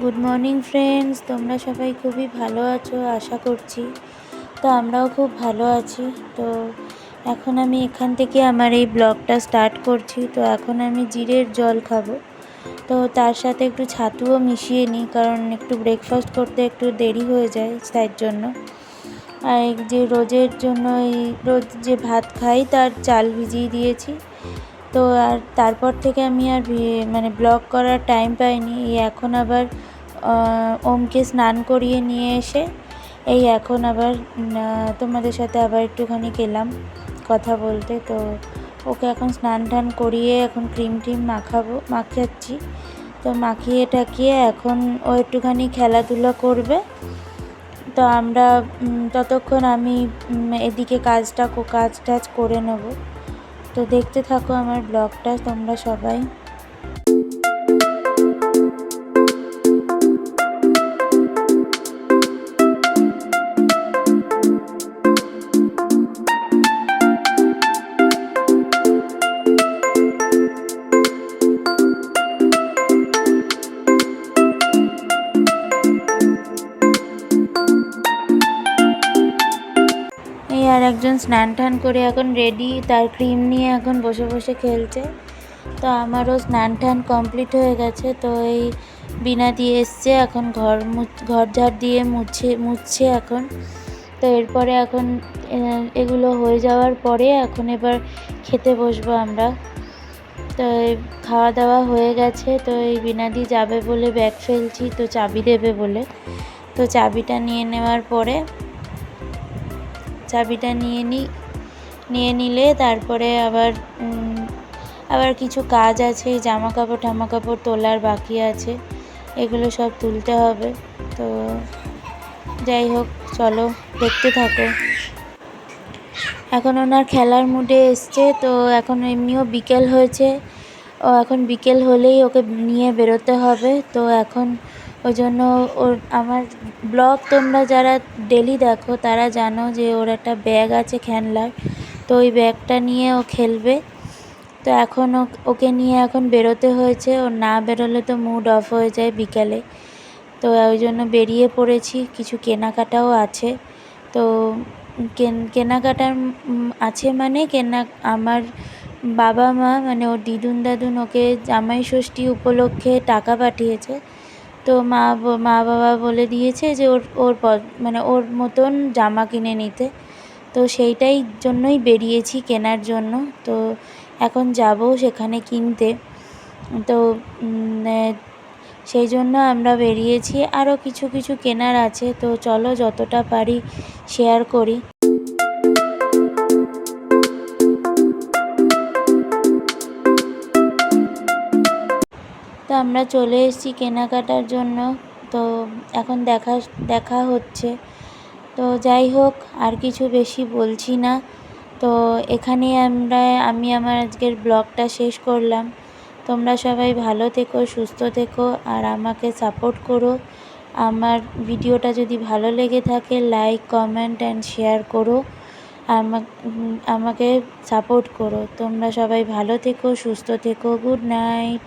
Good morning friends. তোমরা সবাই খুবই ভালো আছো, আশা করছি। তো আমরাও খুব ভালো আছি। তো এখন আমি এখান থেকে আমার এই ব্লগটা স্টার্ট করছি। তো এখন আমি জিরের জল খাব। তো তার সাথে একটু ছাতুও মিশিয়ে নিই, কারণ একটু ব্রেকফাস্ট করতে একটু দেরি হয়ে যায় তার জন্য। আর যে রোজের জন্য এই রোজ যে ভাত খাই, তার চাল ভিজিয়ে দিয়েছি। তো আর তারপর থেকে আমি আর মানে ব্লগ করার টাইম পাইনি। এখন আবার ওমকে স্নান করিয়ে নিয়ে এসে এই এখন আবার তোমাদের সাথে আবার একটুখানি গেলাম কথা বলতে। তো ওকে এখন স্নান টান করিয়ে এখন ক্রিম টিম মাখাবো, মাখাচ্ছি। তো মাখিয়ে টাকিয়ে এখন ও একটুখানি খেলাধুলা করবে। তো আমরা ততক্ষণ আমি এদিকে কাজটা, কাজ টাজ করে নেব। তো দেখতে থাকো আমার ব্লগটা তোমরা সবাই। আর একজন স্নান টান করে এখন রেডি তার ক্রিম নিয়ে এখন বসে বসে খেলছে। তো আমারও স্নান টান কমপ্লিট হয়ে গেছে, তো এই বিনা দিয়ে এসছে, এখন ঘর ঘর ঝাড় দিয়ে মুছে, মুছছে এখন। তো এরপরে এখন এগুলো হয়ে যাওয়ার পরে এখন এবার খেতে বসবো আমরা। তো খাওয়া দাওয়া হয়ে গেছে, তো এই বিনাদি যাবে বলে ব্যাগ ফেলছি, তো চাবি দেবে বলে। তো চাবিটা নিয়ে নেওয়ার পরে চাবিটা নিয়ে নিই নিয়ে নিলে তারপরে আবার আবার কিছু কাজ আছে জামা কাপড় ঠামা কাপড় তোলার বাকি আছে, এগুলো সব তুলতে হবে। তো যাই হোক, চলো দেখতে থাকো। এখন ওনার খেলার মুডে এসছে, তো এখন এমনিও বিকেল হয়েছে। ও এখন বিকেল হলেই ওকে নিয়ে বেরোতে হবে, তো এখন ওই জন্য ওর আমার ব্লগ তোমরা যারা ডেলি দেখো, তারা জানো যে ওর একটা ব্যাগ আছে খেলনার। তো ওই ব্যাগটা নিয়ে ও খেলবে। তো এখন ওকে নিয়ে এখন বেরোতে হয়েছে। ও না বেরোলে তো মুড অফ হয়ে যায় বিকালে। তো ওই জন্য বেরিয়ে পড়েছি। কিছু কেনাকাটাও আছে। তো কেনাকাটার আছে মানে কেনা, আমার বাবা মা মানে ওর দিদুন দাদুন ওকে জামাই ষষ্ঠী উপলক্ষে টাকা পাঠিয়েছে। তো মা মা বাবা বলে দিয়েছে যে ওর ওর মানে ওর মতন জামা কিনে নিতে। তো সেইটাই জন্যই বেরিয়েছি কেনার জন্য। তো এখন যাব সেখানে কিনতে। তো সেই জন্য আমরা বেরিয়েছি। আরও কিছু কিছু কেনার আছে। তো চলো যতটা পারি শেয়ার করি। আমরা চলে এসেছি কেনাকাটার জন্য। তো এখন দেখা দেখা হচ্ছে। তো যাই হোক, আর কিছু বেশি বলছি না। তো এখানে আমরা, আমি আমার আজকের ব্লগটা শেষ করলাম। তোমরা সবাই ভালো থেকো, সুস্থ থেকো, আর আমাকে সাপোর্ট করো। আমার ভিডিওটা যদি ভালো লেগে থাকে, লাইক, কমেন্ট, অ্যান্ড শেয়ার করো। আমাকে সাপোর্ট করো। তোমরা সবাই ভালো থেকো, সুস্থ থেকো। Good night.